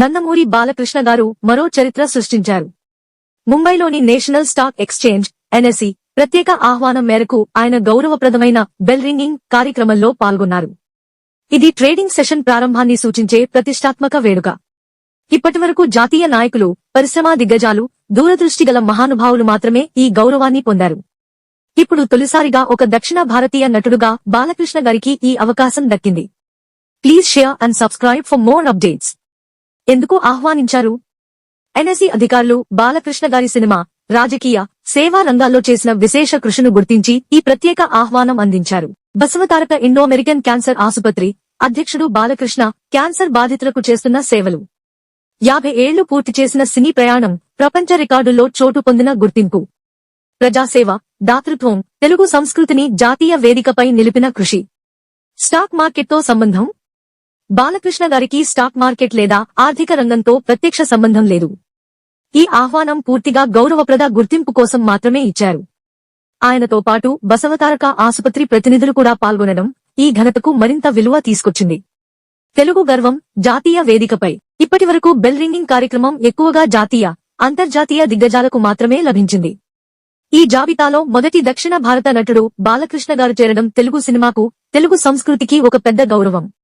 నందమూరి బాలకృష్ణ గారు మరో చరిత్ర సృష్టించారు. ముంబైలోని నేషనల్ స్టాక్ ఎక్స్చేంజ్ ఎన్ఎస్సి ప్రత్యేక ఆహ్వానం మేరకు ఆయన గౌరవప్రదమైన బెల్ రింగింగ్ కార్యక్రమంలో పాల్గొన్నారు. ఇది ట్రేడింగ్ సెషన్ ప్రారంభాన్ని సూచించే ప్రతిష్టాత్మక వేడుక. ఇప్పటివరకు జాతీయ నాయకులు పరిశ్రమా దిగ్గజాలు దూరదృష్టి గల మహానుభావులు మాత్రమే ఈ గౌరవాన్ని పొందారు. ఇప్పుడు తొలిసారిగా ఒక దక్షిణ భారతీయ నటుడుగా బాలకృష్ణ గారికి ఈ అవకాశం దక్కింది. Please share and subscribe for more updates. ఎందుకు ఆహ్వానించారు? ఎన్ఎస్సీ అధికారులు బాలకృష్ణ గారి సినిమా రాజకీయ సేవా రంగాల్లో చేసిన విశేష కృషిను గుర్తించి ఈ ప్రత్యేక ఆహ్వానం అందించారు. బసవతారక ఇండో అమెరికన్ క్యాన్సర్ ఆసుపత్రి అధ్యక్షుడు బాలకృష్ణ క్యాన్సర్ బాధితులకు చేస్తున్న సేవలు. యాభై ఏళ్ళు పూర్తి చేసిన సినీ ప్రయాణం ప్రపంచ రికార్డుల్లో చోటు పొందిన గుర్తింపు. ప్రజాసేవ దాతృత్వం తెలుగు సంస్కృతిని జాతీయ వేదికపై నిలిపిన కృషి. స్టాక్ మార్కెట్తో సంబంధం? బాలకృష్ణ గారికి స్టాక్ మార్కెట్ లేదా ఆర్థిక రంగంతో ప్రత్యక్ష సంబంధం లేదు. ఈ ఆహ్వానం పూర్తిగా గౌరవప్రద గుర్తింపు కోసం మాత్రమే ఇచ్చారు. ఆయనతో పాటు బసవతారక ఆసుపత్రి ప్రతినిధులు కూడా పాల్గొనడం ఈ ఘనతకు మరింత విలువ తీసుకొచ్చింది. తెలుగు గర్వం జాతీయ వేదికపై. ఇప్పటివరకు బెల్ రింగింగ్ కార్యక్రమం ఎక్కువగా జాతీయ అంతర్జాతీయ దిగ్గజాలకు మాత్రమే లభించింది. ఈ జాబితాలో మొదటి దక్షిణ భారత నటుడు బాలకృష్ణ గారు చేరడం తెలుగు సినిమాకు తెలుగు సంస్కృతికి ఒక పెద్ద గౌరవం.